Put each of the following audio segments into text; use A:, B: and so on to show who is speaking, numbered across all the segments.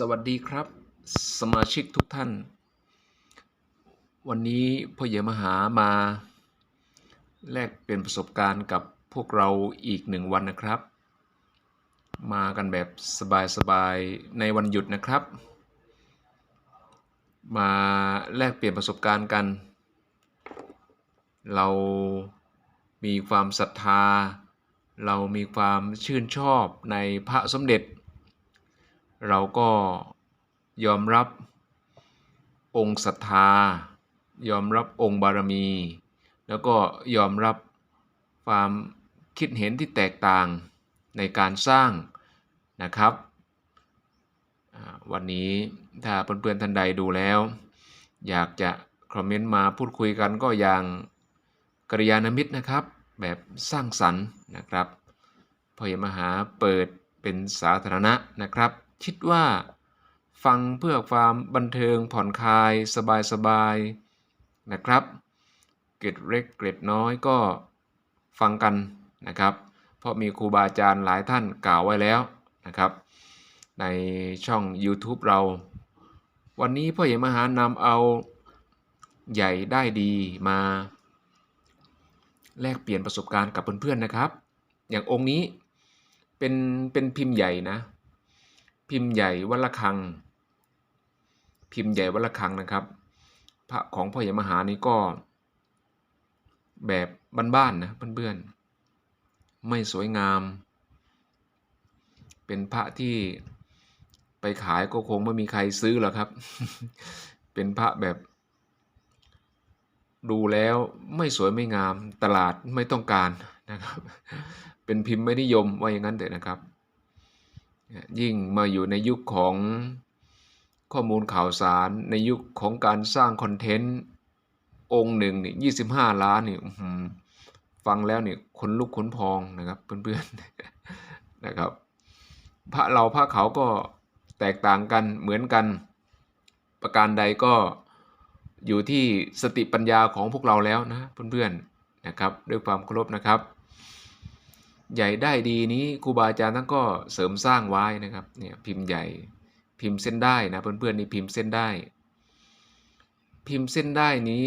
A: สวัสดีครับ สมาชิกทุกท่าน วันนี้พ่อเหยมหามา แลกเปลี่ยนประสบการณ์กับพวกเราอีกหนึ่งวันนะครับ มากันแบบสบายๆในวันหยุดนะครับ มาแลกเปลี่ยนประสบการณ์กัน เรามีความศรัทธา เรามีความชื่นชอบในพระสมเด็จ เราก็ยอมรับองค์ศรัทธา ยอมรับองค์บารมี แล้วก็ยอมรับความคิดเห็นที่แตกต่างในการสร้างนะครับ วันนี้ถ้าเพื่อนๆท่านใดดูแล้ว อยากจะคอมเมนต์มาพูดคุยกันก็อย่างกริยานมิตรนะครับ แบบสร้างสรรค์นะครับพอเห็นมหาเปิดเป็นสาธารณะนะครับ คิดว่า ฟังเพื่อความบันเทิงผ่อนคลายสบายๆนะครับ เกร็ดเล็กเกร็ดน้อยก็ฟังกันนะครับ เพราะมีครูบาอาจารย์หลายท่านกล่าวไว้แล้วนะครับ ในช่อง YouTube เรา วันนี้พ่อใหญ่มหานำเอาใหญ่ได้ดีมา แลกเปลี่ยนประสบการณ์กับเพื่อนๆนะครับ อย่างองค์นี้เป็นเป็นพิมพ์ใหญ่นะ พิมพ์ใหญ่วัละคัง พิมพ์ใหญ่วัละคังนะครับ พระของพ่อใหญ่มหานี่ก็ แบบบ้านๆนะเพื่อนๆ ไม่สวยงาม เป็นพระที่ไปขายก็คงไม่มีใครซื้อหรอกครับ เป็นพระแบบ ดูแล้วไม่สวยไม่งาม ตลาดไม่ต้องการนะครับ เป็นพิมพ์ไม่นิยมว่าอย่างนั้นเถอะนะครับ ยิ่งมาอยู่ในยุคของข้อมูลข่าวสารในยุคของการสร้างคอนเทนต์ องค์หนึ่งนี่ยี่สิบห้าล้านนี่ฟังแล้วนี่ขนลุกขนพองนะครับเพื่อนๆนะครับพระเราพระเขาก็แตกต่างกันเหมือนกัน ประการใดก็อยู่ที่สติปัญญาของพวกเราแล้วนะเพื่อนๆนะครับ ด้วยความเคารพนะครับ ใหญ่ได้ดีนี้ครูบาอาจารย์ท่านก็เสริมสร้างไว้นะครับเนี่ยพิมพ์ใหญ่พิมพ์เส้นได้นะเพื่อนๆนี่พิมพ์เส้นได้ พิมพ์เส้นได้นี้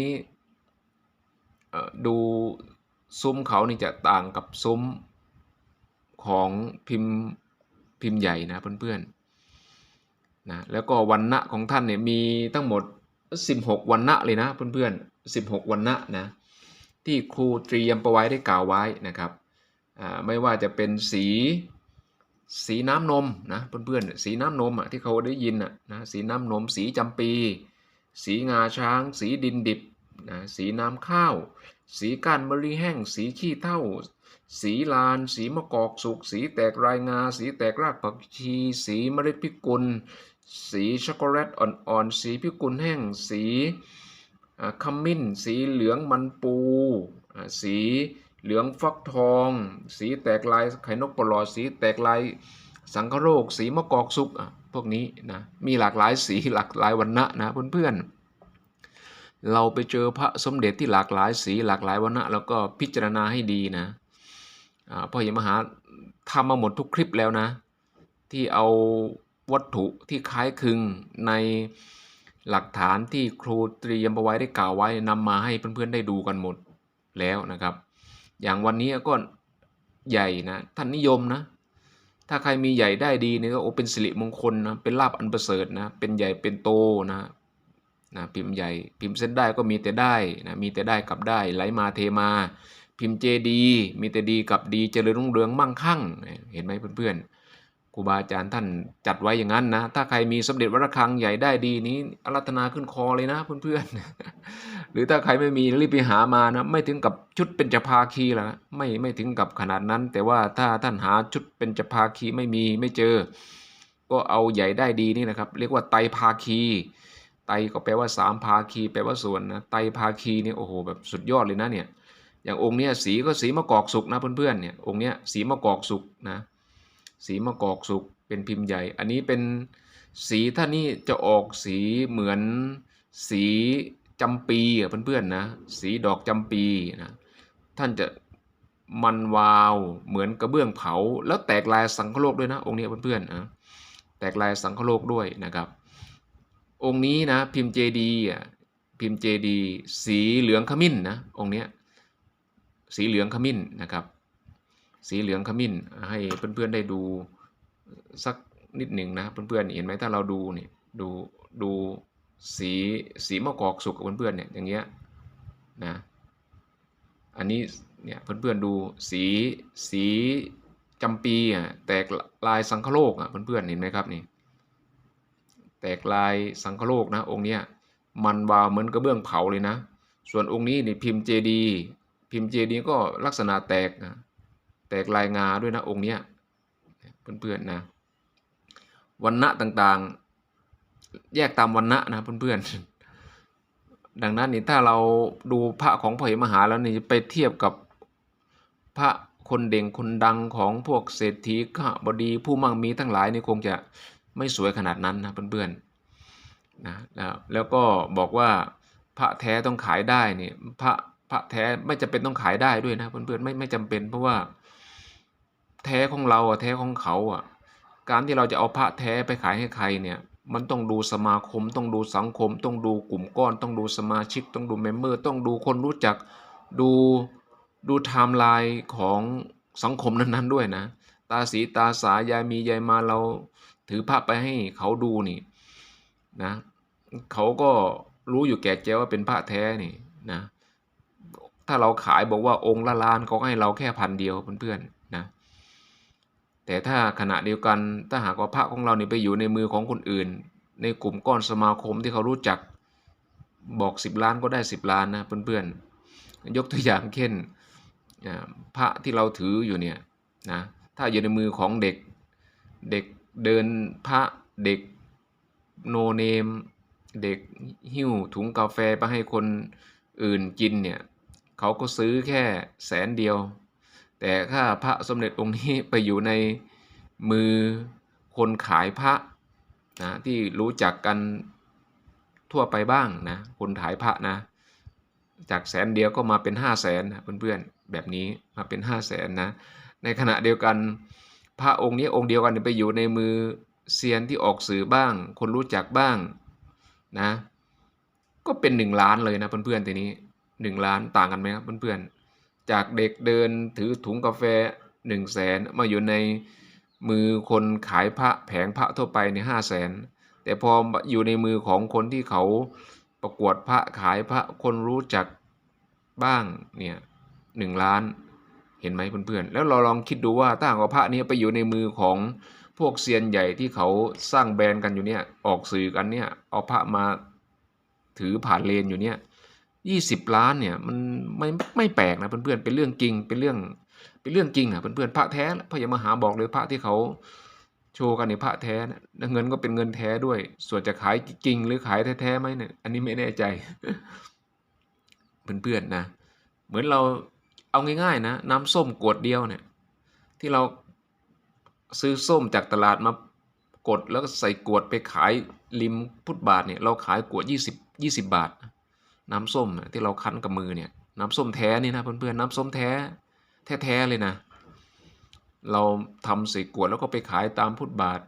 A: ดูซุ้มเขานี่จะต่างกับซุ้มของพิมพ์พิมพ์ใหญ่นะเพื่อนๆนะแล้วก็วันณะของท่านเนี่ยมีทั้งหมด 16 วันณะเลยนะเพื่อนๆ16 วันณะนะที่ครูเตรียมประไว้ได้กล่าวไว้นะครับ ไม่ว่าจะเป็นสีสีน้ำนมนะเพื่อนๆสีน้ำนมอะที่เขาได้ยินอะนะสีน้ำนมสีจำปี สีงาช้าง สีดินดิบนะสีน้ำข้าว สีก้านมะลิแห้ง สีขี้เถ้าสีลาน สีมะกอกสุก สีแตกรายงา สีแตกรากผักชี สีเมล็ดพิกุล สีช็อกโกแลตอ่อนๆ สีพิกุลแห้ง สีขมิ้น สีเหลืองมันปู สี เหลืองฟักทอง สีแตกลายไข่นกปลอดสีแตกลายสังคโรค สีมะกอกสุกอะพวกนี้นะมีหลากหลายสีหลากหลายวันณะนะเพื่อนๆเราไปเจอพระสมเด็จที่หลากหลายสีหลากหลายวันณะแล้วก็พิจารณาให้ดีนะอ่าพ่อใหญ่มหาทำมาหมดทุกคลิปแล้วนะ ที่เอาวัตถุที่คล้ายคลึงในหลักฐานที่ครูเตรียมเอาไว้ได้กล่าวไว้นำมาให้เพื่อนๆได้ดูกันหมดแล้วนะครับ อย่างวันนี้ก็ใหญ่นะท่านนิยมนะ ถ้าใครมีใหญ่ได้ดีนี่ก็โอเป็นสิริมงคลนะเป็นลาบอันประเสริฐนะเป็นใหญ่เป็นโตนะนะพิมพ์ใหญ่พิมพ์เส้นได้ก็มีแต่ได้นะมีแต่ได้กับได้ ไหลมาเทมา พิมพ์เจดีมีแต่ดีกับดีเจริญรุ่งเรืองมั่งคั่ง เห็นไหมเพื่อนๆครูบาอาจารย์ท่านจัดไว้อย่างนั้นนะถ้าใครมีสมเด็จวัดระฆังใหญ่ได้ดีนี้อารัตนาขึ้นคอเลยนะเพื่อนๆ หรือถ้าใครไม่มีรีบไปหามานะไม่ถึงกับชุดเป็นจภาคีหรอกไม่ไม่ถึงกับขนาดนั้น แต่ว่าถ้าท่านหาชุดเป็นจภาคีไม่มีไม่เจอ ก็เอาใหญ่ได้ดีนี่นะครับ เรียกว่าไตภาคีไตก็แปลว่าสามภาคีแปลว่าส่วนนะไตภาคีนี่โอ้โหแบบสุดยอดเลยนะเนี่ยอย่างองค์เนี้ยสีก็สีมะกอกสุกนะเพื่อนๆเนี่ยองค์เนี้ยสีมะกอกสุกนะสีมะกอกสุกเป็นพิมพ์ใหญ่ อันนี้เป็นสีท่านนี่จะออกสีเหมือนสี จำปีอะเพื่อนๆนะสีดอกจำปีนะท่านจะมันวาวเหมือนกระเบื้องเผา แล้วแตกลายสังคโลกด้วยนะ องค์นี้เพื่อนๆนะแตกลายสังคโลกด้วยนะครับ องค์นี้นะพิมพ์เจดีอะพิมพ์เจดีสีเหลืองขมิ้นนะองค์เนี้ยสีเหลืองขมิ้นนะครับ สีเหลืองขมิ้นให้เพื่อนๆได้ดูสักนิดหนึ่งนะเพื่อนๆเห็นไหมถ้าเราดูเนี่ยดูดู สีสีมะกอกสุกกับเพื่อนๆเนี่ยอย่างเงี้ยนะอันนี้เนี่ยเพื่อนๆดูสีสีจำปีอะแตกลายสังคโลกอะเพื่อนๆเห็นไหมครับนี่แตกลายสังคโลกนะองค์เนี้ยมันวาวเหมือนกระเบื้องเผาเลยนะ ส่วนองค์นี้นี่พิมพ์เจดีพิมพ์เจดีก็ลักษณะแตกนะแตกลายงาด้วยนะองค์เนี้ยเพื่อนๆนะวันณะต่างๆ แยกตามวันณะนะเพื่อนๆดังนั้นนี่ถ้าเราดูพระของพระเหมหาแล้วนี่ไปเทียบกับพระคนเด่งคนดังของพวกเศรษฐีข้าบดีผู้มั่งมีทั้งหลายนี่คงจะไม่สวยขนาดนั้นนะเพื่อนๆนะแล้วแล้วก็บอกว่าพระแท้ต้องขายได้นี่พระพระแท้ไม่จำเป็นต้องขายได้ด้วยนะเพื่อนๆไม่ไม่จำเป็นเพราะว่าแท้ของเราอะแท้ของเขาอะการที่เราจะเอาพระแท้ไปขายให้ใครเนี่ย มันต้องดูสมาคม ต้องดูสังคม ต้องดูกลุ่มก้อน ต้องดูสมาชิก ต้องดูเมมเบอร์ ต้องดูคนรู้จัก ดูดูไทม์ไลน์ของสังคมนั้นๆด้วยนะ ตาสีตาสายายมียายมาเราถือพระไปให้เขาดูนี่นะเขาก็รู้อยู่แก่ใจว่าเป็นพระแท้นี่นะถ้าเราขายบอกว่าองค์ละล้านเขาให้เราแค่พันเดียวเพื่อนๆ แต่ถ้าขณะเดียวกันถ้าหากว่าพระของเราเนี่ยไปอยู่ในมือของคนอื่น ในกลุ่มก้อนสมาคมที่เขารู้จักบอกสิบล้านก็ได้สิบล้านนะเพื่อนๆ ยกตัวอย่างเช่นพระที่เราถืออยู่เนี่ยนะถ้าอยู่ในมือของเด็กเด็กเดินพระเด็กโนเนม เด็กหิ้วถุงกาแฟไปให้คนอื่นกินเนี่ยเขาก็ซื้อแค่แสนเดียว แต่ถ้าพระสมเด็จองค์นี้ไปอยู่ในมือคนขายพระนะที่รู้จักกันทั่วไปบ้างนะคนขายพระนะ จากแสนเดียวก็มาเป็นห้าแสนนะเพื่อนๆแบบนี้มาเป็นห้าแสนนะในขณะเดียวกันพระองค์นี้องค์เดียวกันไปอยู่ในมือเซียนที่ออกสื่อบ้าง คนรู้จักบ้างนะก็เป็นหนึ่งล้านเลยนะเพื่อนๆทีนี้หนึ่งล้านต่างกันไหมครับเพื่อนๆ จากเด็กเดินถือถุงกาแฟหนึ่งแสนมาอยู่ในมือคนขายพระแผงพระทั่วไปในห้าแสนแต่พออยู่ในมือของคนที่เขาประกวดพระขายพระคนรู้จักบ้างเนี่ยหนึ่งล้านเห็นไหมเพื่อนๆ แล้วเราลองคิดดูว่าถ้าหากว่าพระนี้ไปอยู่ในมือของพวกเซียนใหญ่ที่เขาสร้างแบรนด์กันอยู่เนี่ยออกสื่อกันเนี่ยเอาพระมาถือผ่านเลนอยู่เนี่ย ยี่สิบล้านเนี่ยมันไม่ไม่แปลกนะเพื่อนๆเป็นเรื่องจริงเป็นเรื่องเป็นเรื่องจริงนะเพื่อนๆพระแท้พระยมหาบอกเลยพระที่เขาโชว์กันในพระแท้นะเงินก็เป็นเงินแท้ด้วย ส่วนจะขายจริง หรือขายแท้ๆไหมเนี่ยอันนี้ไม่แน่ใจ เพื่อนๆนะ เหมือนเราเอาง่ายๆนะน้ำส้มกวดเดียวเนี่ยที่เราซื้อส้มจากตลาดมากดแล้วก็ใส่กวดไปขายริมพุทธบาทเนี่ยเราขายกวดยี่สิบยี่สิบบาท น้ำส้มที่เราคั้นกับมือเนี่ยน้ำส้มแท้นี่นะเพื่อนๆน้ำส้มแท้แท้ๆเลยนะ เราทำใส่กวดแล้วก็ไปขายตามพุทธบาท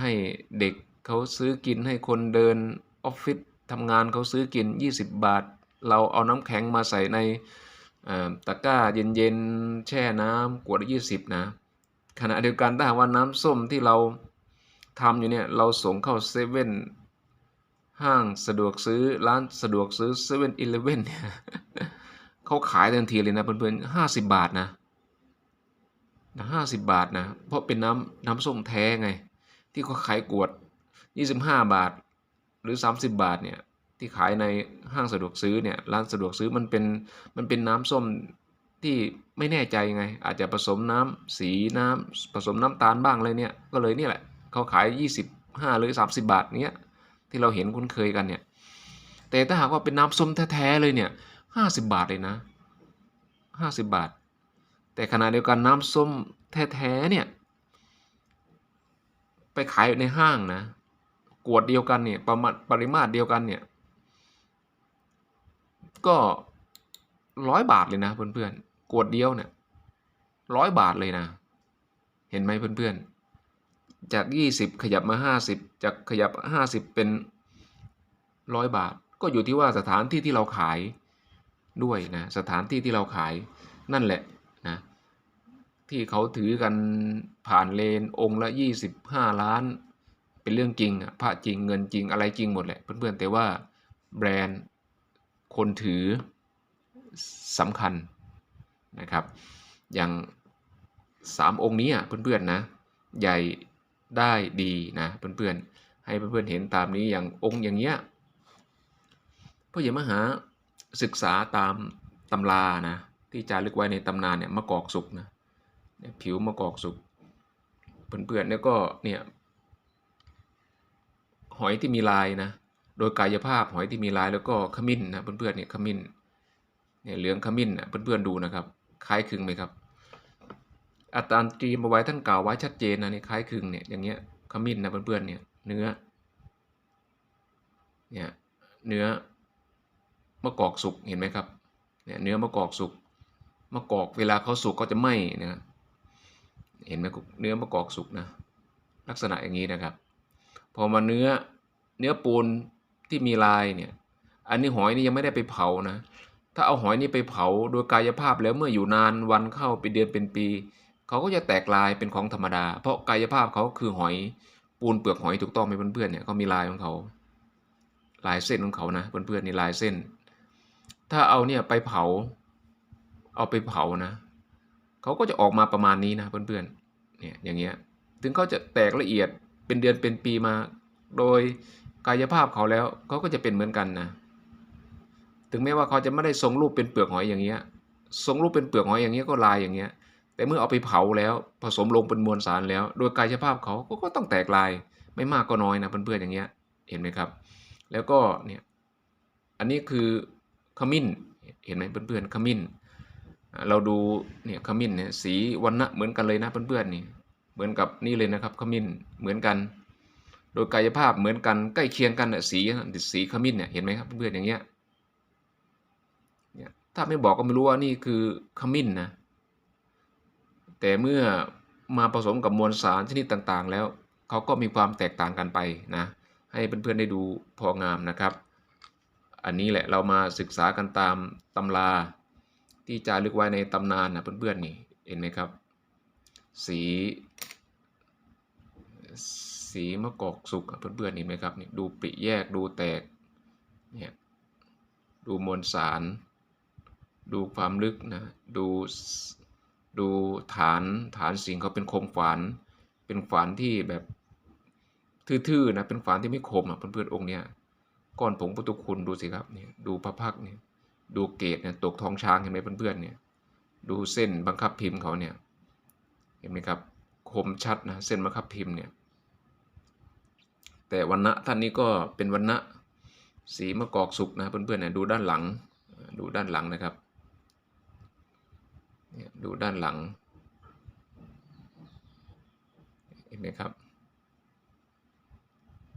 A: ให้เด็กเขาซื้อกินให้คนเดินออฟฟิศทำงานเขาซื้อกิน 20 บาท เราเอาน้ำแข็งมาใส่ในตะกร้าเย็นๆ แช่น้ำขวดละยี่สิบนะ ขณะเดียวกันถ้าหากว่าน้ำส้มที่เราทำอยู่เนี่ยเราส่งเข้าเซเว่น ห้างสะดวกซื้อร้านสะดวกซื้อเซเว่นอีเลฟเว่นเนี่ยเขาขายทันทีเลยนะเพื่อนๆห้าสิบบาทนะนะห้าสิบบาทนะ เพราะเป็นน้ำน้ำส้มแท้ไง ที่เขาขายกวดยี่สิบห้าบาท หรือสามสิบบาทเนี่ยที่ขายในห้างสะดวกซื้อเนี่ยร้านสะดวกซื้อมันเป็นมันเป็นน้ำส้มที่ไม่แน่ใจไง อาจจะผสมน้ำสีน้ำผสมน้ำตาลบ้างเลยเนี่ยก็เลยนี่แหละเขาขาย 25 หรือ 30 บาทเนี้ย ที่เราเห็นคุ้นเคยกันเนี่ย แต่ถ้าหากว่าเป็นน้ำส้มแท้ๆเลยเนี่ย50บาทเลยนะ50บาท แต่ขณะเดียวกันน้ำส้มแท้ๆเนี่ยไปขายในห้างนะกวดเดียวกันเนี่ยประมาณปริมาตรเดียวกันเนี่ย ก็ร้อยบาทเลยนะเพื่อนๆกวดเดียวเนี่ยร้อยบาทเลยนะ เห็นไหมเพื่อน จาก 20 ขยับมา 50 จากขยับ 50 เป็น 100 บาท ก็อยู่ที่ว่าสถานที่ที่เราขายด้วยนะสถานที่ที่เราขายนั่นแหละนะที่เขาถือกันผ่านเลนองค์ละ 25 ล้าน เป็นเรื่องจริงอะพระจริงเงินจริงอะไรจริงหมดแหละเพื่อนๆแต่ว่าแบรนด์คนถือสำคัญนะครับ อย่างสามองค์นี้อะเพื่อนๆนะใหญ่ ได้ดีนะเพื่อนๆ ให้เพื่อนๆเห็นตามนี้อย่างองค์อย่างเงี้ยพ่อใหญ่มหาศึกษาตามตำรานะที่จารึกไว้ในตำนานเนี่ยมะกอกสุกนะเนี่ยผิวมะกอกสุกเพื่อนๆแล้วก็เนี่ยหอยที่มีลายนะโดยกายภาพหอยที่มีลายแล้วก็ขมิ้นนะเพื่อนๆเนี่ยขมิ้นเนี่ยเหลืองขมิ้นนะเพื่อนๆดูนะครับ คล้ายคลึงไหมครับ อาจารย์ตรีมาไว้ท่านกล่าวไว้ชัดเจนนะนี่คล้ายคลึงเนี่ยอย่างเงี้ยขมิ้นนะเพื่อนๆเนี่ยเนื้อเนี่ยเนื้อมะกอกสุกเห็นไหมครับเนี่ยเนื้อมะกอกสุกมะกอกเวลาเขาสุกก็จะไหม้นะเห็นไหมเนื้อมะกอกสุกนะลักษณะอย่างนี้นะครับ พอมาเนื้อเนื้อปูนที่มีลายเนี่ยอันนี้หอยนี่ยังไม่ได้ไปเผานะ ถ้าเอาหอยนี่ไปเผาโดยกายภาพแล้วเมื่ออยู่นานวันเข้าไปเดือนเป็นปี เขาก็จะแตกลายเป็นของธรรมดา เพราะกายภาพเขาคือหอยปูนเปลือกหอยถูกต้องไหมเพื่อนๆเนี่ยเขามีลายของเขาลายเส้นของเขานะเพื่อนๆนี่ลายเส้น ถ้าเอาเนี่ยไปเผา เอาไปเผานะเขาก็จะออกมาประมาณนี้นะเพื่อนๆเนี่ยอย่างเงี้ยถึงเขาจะแตกละเอียดเป็นเดือนเป็นปีมา โดยกายภาพเขาแล้วเขาก็จะเป็นเหมือนกันนะถึงแม้ว่าเขาจะไม่ได้ทรงรูปเป็นเปลือกหอยอย่างเงี้ยทรงรูปเป็นเปลือกหอยอย่างเงี้ยก็ลายอย่างเงี้ย แต่เมื่อเอาไปเผาแล้วผสมลงเป็นมวลสารแล้ว โดยกายภาพเขาก็ต้องแตกลายไม่มากก็น้อยนะเพื่อนๆอย่างเงี้ยเห็นไหมครับ แล้วก็เนี่ยอันนี้คือขมิ้นเห็นไหมเพื่อนๆขมิ้น เราดูเนี่ยขมิ้นเนี่ยสีวันณะเหมือนกันเลยนะเพื่อนๆนี่เหมือนกับนี่เลยนะครับขมิ้นเหมือนกัน โดยกายภาพเหมือนกันใกล้เคียงกันสีสีขมิ้นเนี่ยเห็นไหมครับเพื่อนๆอย่างเงี้ยเนี่ยถ้าไม่บอกก็ไม่รู้ว่านี่คือขมิ้นนะ แต่เมื่อมาผสมกับมวลสารชนิดต่างๆ แล้วเขาก็มีความแตกต่างกันไปนะให้เพื่อนๆได้ดูพองามนะครับ อันนี้แหละเรามาศึกษากันตามตำราที่จารึกไว้ในตำนานนะเพื่อนๆนี่เห็นไหมครับ สี สีมะกอกสุกเพื่อนๆเห็นไหมครับนี่ดูปริแยกดูแตกเนี่ยดูมวลสาร ดูความลึกนะดู ดูฐานฐานสิ่งเขาเป็นคมฝานเป็นฝานที่แบบทื่อๆนะเป็นฝานที่ไม่คมอะเพื่อนๆองค์เนี้ยก้อนผงปุตุคุณดูสิครับเนี่ยดูพระพักเนี่ยดูเกตเนี่ยตกทองช้างเห็นไหมเพื่อนๆเนี่ยดูเส้นบังคับพิมพ์เขาเนี่ยเห็นไหมครับคมชัดนะเส้นบังคับพิมพ์เนี่ยแต่วันณะท่านนี้ก็เป็นวันณะสีมะกอกสุกนะเพื่อนๆเนี่ยดูด้านหลังดูด้านหลังนะครับ ดูด้านหลัง เห็นไหมครับ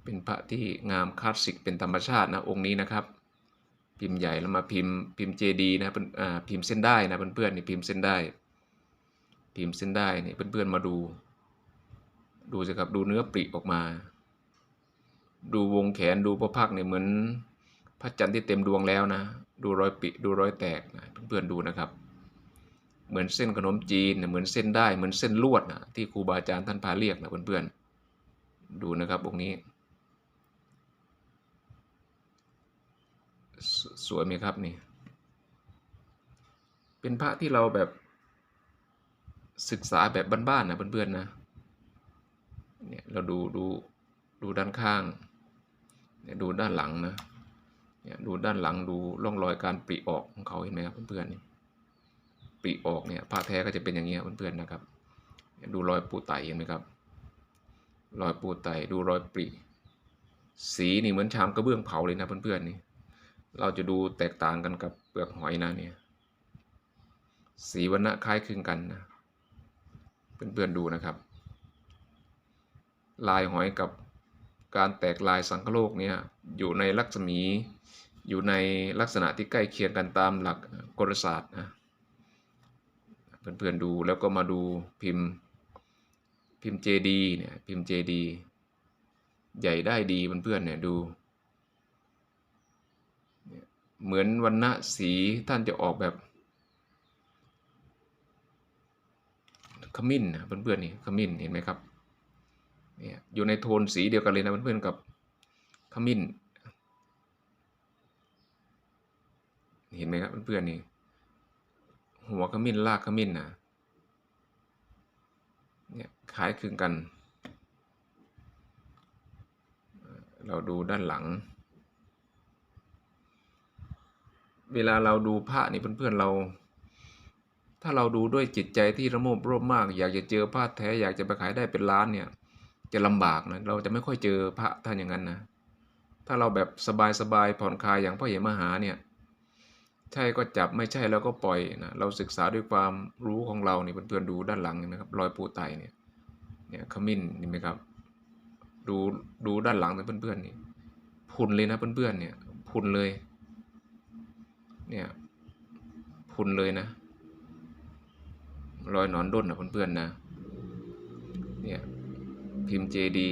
A: เป็นพระที่งามคลาสสิกเป็นธรรมชาตินะองค์นี้นะครับ พิมพ์ใหญ่แล้วมาพิมพ์พิมพ์เจดีนะเป็นอ่าพิมพ์เส้นได้นะเพื่อนๆนี่พิมพ์เส้นได้ พิมพ์เส้นได้นี่เพื่อนๆมาดู ดูสิครับดูเนื้อปริออกมา ดูวงแขนดูพระพักเนี่ยเหมือนพระจันทร์ที่เต็มดวงแล้วนะ ดูรอยปิดูรอยแตกนะเพื่อนๆดูนะครับ เหมือนเส้นขนมจีนเหมือนเส้นได้เหมือนเส้นลวดนะที่ครูบาอาจารย์ท่านพาเรียกนะเพื่อนๆดูนะครับองค์นี้สสวยไหมครับนี่ เป็นพระที่เราแบบศึกษาแบบบ้านๆนะเพื่อนๆนะเนี่ยเราดูดูดูด้านข้างเนี่ยดูด้านหลังนะเนี่ยดูด้านหลังดูร่องรอยการปริออกของเขาเห็นไหมครับเพื่อนๆนี่ ปริออกเนี่ยผ้าแท้ก็จะเป็นอย่างเงี้ยเพื่อนๆนะครับ ดูรอยปูไตเห็นไหมครับ รอยปูไตดูรอยปริสีนี่เหมือนชามกระเบื้องเผาเลยนะเพื่อนๆนี่เราจะดูแตกต่างกันกับเปลือกหอยนะเนี่ยสีวันณะคล้ายคลึงกันนะเพื่อนๆดูนะครับ ลายหอยกับการแตกลายสังคโลกเนี่ยอยู่ในลักษมีอยู่ในลักษณะที่ใกล้เคียงกันตามหลักกลศาสตร์นะ เพื่อนๆดูแล้วก็มาดูพิมพ์พิมพ์เจดีเนี่ยพิมพ์เจดีใหญ่ได้ดีเพื่อนๆเนี่ยดูเนี่ยเหมือนวันณะสีท่านจะออกแบบขมิ้นนะเพื่อนๆนี่ขมิ้นเห็นไหมครับเนี่ยอยู่ในโทนสีเดียวกันเลยนะเพื่อนๆกับขมิ้น เห็นไหมครับเพื่อนๆนี่ หัวขมิ้นรากขมิ้นนะเนี่ยคล้ายคลึงกัน เราดูด้านหลัง เวลาเราดูพระนี่เพื่อนๆเรา ถ้าเราดูด้วยจิตใจที่ระโมบรวบมาก อยากจะเจอพระแท้อยากจะไปขายได้เป็นล้านเนี่ย จะลำบากนะเราจะไม่ค่อยเจอพระท่านอย่างนั้นนะถ้าเราแบบสบายๆผ่อนคลายอย่างพ่อเหยมหาเนี่ย ใช่ก็จับไม่ใช่แล้วก็ปล่อยนะเราศึกษาด้วยความรู้ของเราเนี่ยเพื่อนๆดูด้านหลังนะครับรอยปูไตเนี่ยเนี่ยขมิ้นเห็นไหมครับดูดูด้านหลังนะเพื่อนๆนี่พุนเลยนะเพื่อนๆเนี่ยพุนเลยเนี่ยพุนเลยนะรอยหนอนด้นนะเพื่อนๆนะเนี่ยพิมพ์เจดี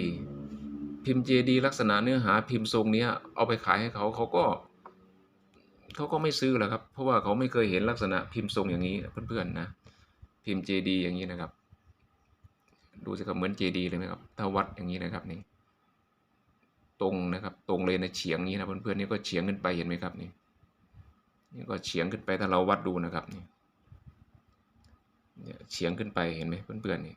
A: พิมพ์เจดีลักษณะเนื้อหาพิมพ์ทรงเนี้ยเอาไปขายให้เขาเขาก็ เขาก็ไม่ซื้อหรอกครับ เพราะว่าเขาไม่เคยเห็นลักษณะพิมพ์ทรงอย่างนี้เพื่อนๆนะ พิมพ์เจดีอย่างนี้นะครับ ดูสิครับเหมือนเจดีเลยไหมครับถ้าวัดอย่างนี้นะครับนี่ ตรงนะครับตรงเลยนะเฉียงนี้นะเพื่อนๆนี่ก็เฉียงขึ้นไปเห็นไหมครับนี่นี่ก็เฉียงขึ้นไปถ้าเราวัดดูนะครับนี่เนี่ยเฉียงขึ้นไปเห็นไหมเพื่อนๆนี่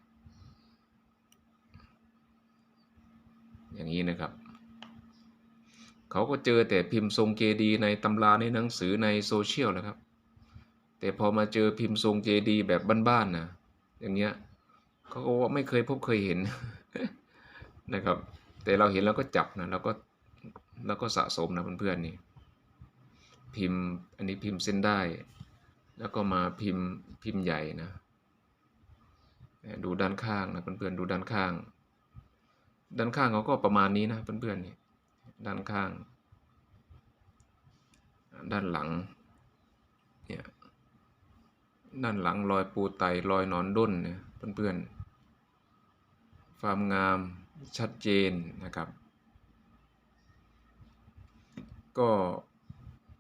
A: อย่างนี้นะครับ เขาก็เจอแต่พิมพ์ทรงเจดีในตำราในหนังสือในโซเชียลนะครับ แต่พอมาเจอพิมพ์ทรงเจดีแบบบ้านๆนะอย่างเงี้ยเขาก็ว่าไม่เคยพบเคยเห็นนะครับ แต่เราเห็นแล้วก็จับนะแล้วก็แล้วก็สะสมนะเพื่อนๆนี่พิมพ์อันนี้พิมพ์เส้นได้ แล้วก็มาพิมพ์พิมพ์ใหญ่นะดูด้านข้างนะเพื่อนๆดูด้านข้าง ด้านข้างเขาก็ประมาณนี้นะเพื่อนๆนี่ ด้านข้าง ด้านหลังเนี่ยด้านหลังรอยปูไตรอยหนอนด้นเนี่ยเพื่อนๆความงามชัดเจนนะครับ ก็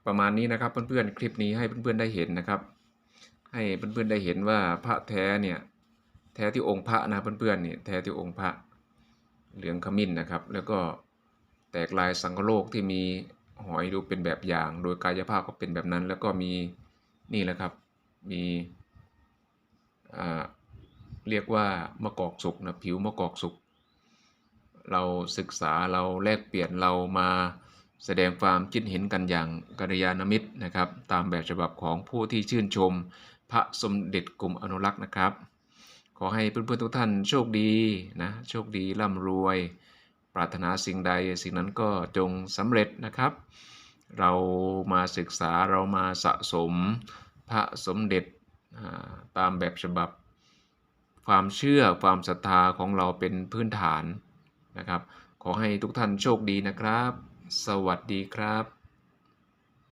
A: ประมาณนี้นะครับเพื่อนๆคลิปนี้ให้เพื่อนๆได้เห็นนะครับ ให้เพื่อนๆได้เห็นว่าพระแท้เนี่ยแท้ที่องค์พระนะเพื่อนๆเนี่ยแท้ที่องค์พระเหลืองขมิ้นนะครับ แล้วก็ แตกลายสังคโลกที่มีหอยดูเป็นแบบอย่าง โดยกายภาพก็เป็นแบบนั้น แล้วก็มีนี่แหละครับ มีอ่าเรียกว่ามะกอกสุกนะผิวมะกอกสุกเราศึกษาเราแลกเปลี่ยนเรามาแสดงความคิดเห็นกันอย่างกัลยาณมิตรนะครับ ตามแบบฉบับของผู้ที่ชื่นชม พระสมเด็จกรมอนุรักษ์นะครับ ขอให้เพื่อนๆทุกท่านโชคดีนะโชคดีร่ำรวย ปรารถนาสิ่งใดสิ่งนั้นก็จงสำเร็จนะครับ เรามาศึกษาเรามาสะสมพระสมเด็จตามแบบฉบับ ความเชื่อความศรัทธาของเราเป็นพื้นฐานนะครับ ขอให้ทุกท่านโชคดีนะครับ สวัสดีครับ